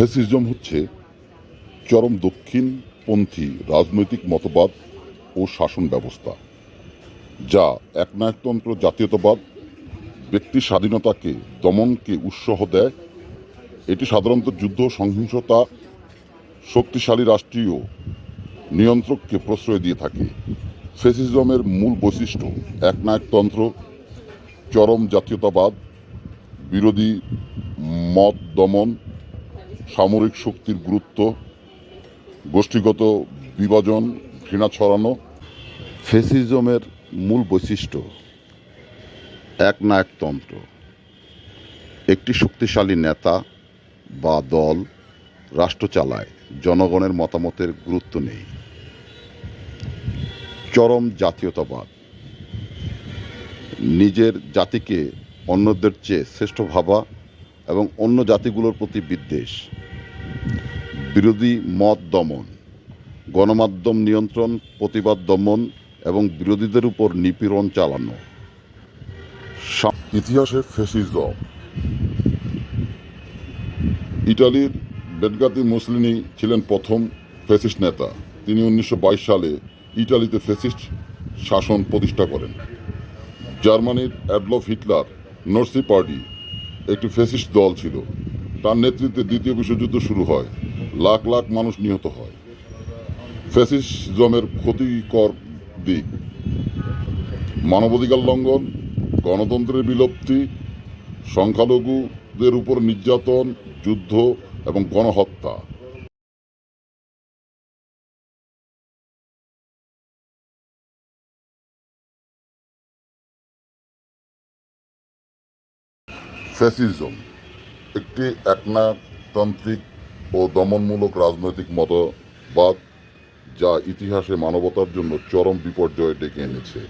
Fascism হচ্ছে চরম দক্ষিণপন্থী রাজনৈতিক মতবাদ ও শাসন ব্যবস্থা, যা একনায়কতন্ত্র জাতীয়তাবাদ, ব্যক্তি স্বাধীনতাকে দমনকে উৎসাহ দেয়। এটি সাধারণত যুদ্ধ, সহিংসতা, শক্তিশালী রাষ্ট্রীয় নিয়ন্ত্রককে প্রশ্রয় দিয়ে থাকে। ফেসিজমের মূল বৈশিষ্ট্য একনায়কতন্ত্র, চরম জাতীয়তাবাদ, বিরোধী মত দমন সামরিক শক্তির গুরুত্ব, গোষ্ঠীগত বিভাজন, ঘৃণা ছড়ানো, ফেসিজমের মূল বৈশিষ্ট্য একনায়কতন্ত্র একটি শক্তিশালী নেতা বা দল রাষ্ট্র চালায়, জনগণের মতামতের গুরুত্ব নেই। চরম জাতীয়তাবাদ। নিজের জাতিকে অন্যদের চেয়ে শ্রেষ্ঠ ভাবা এবং অন্য জাতিগুলোর প্রতি বিদ্বেষ। বিরোধী মত দমন, গণমাধ্যম নিয়ন্ত্রণ, প্রতিবাদ দমন এবং বিরোধীদের উপর নিপীড়ন চালানো। ইতিহাসে ফেসিজম ইটালির বেদগাতি মুসলিনি ছিলেন প্রথম ফেসিস্ট নেতা। তিনি উনিশশো বাইশ সালে ইটালিতে ফেসিস্ট শাসন প্রতিষ্ঠা করেন। জার্মানির অ্যাডলফ হিটলার নর্সি পার্টি একটি ফেসিস্ট দল ছিল। তার নেতৃত্বে দ্বিতীয় বিশ্বযুদ্ধ শুরু হয়। লাখ লাখ মানুষ নিহত হয়। ফ্যাসিজমের ক্ষতিকর দিক। মানবাধিকার লঙ্ঘন, গণতন্ত্রের বিলুপ্তি, সংখ্যালঘুদের উপর নির্যাতন, যুদ্ধ এবং গণহত্যা। ফ্যাসিজম একটি একনায়কতান্ত্রিক ও দমনমূলক রাজনৈতিক মতবাদ যা ইতিহাসে মানবতার জন্য চরম বিপর্যয় ডেকে এনেছে।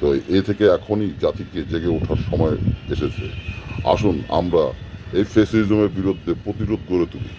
তো এ থেকে এখনই জাতিকে জেগে ওঠার সময় এসেছে। আসুন আমরা এই ফেসিজমের বিরুদ্ধে প্রতিরোধ গড়ে তুলি।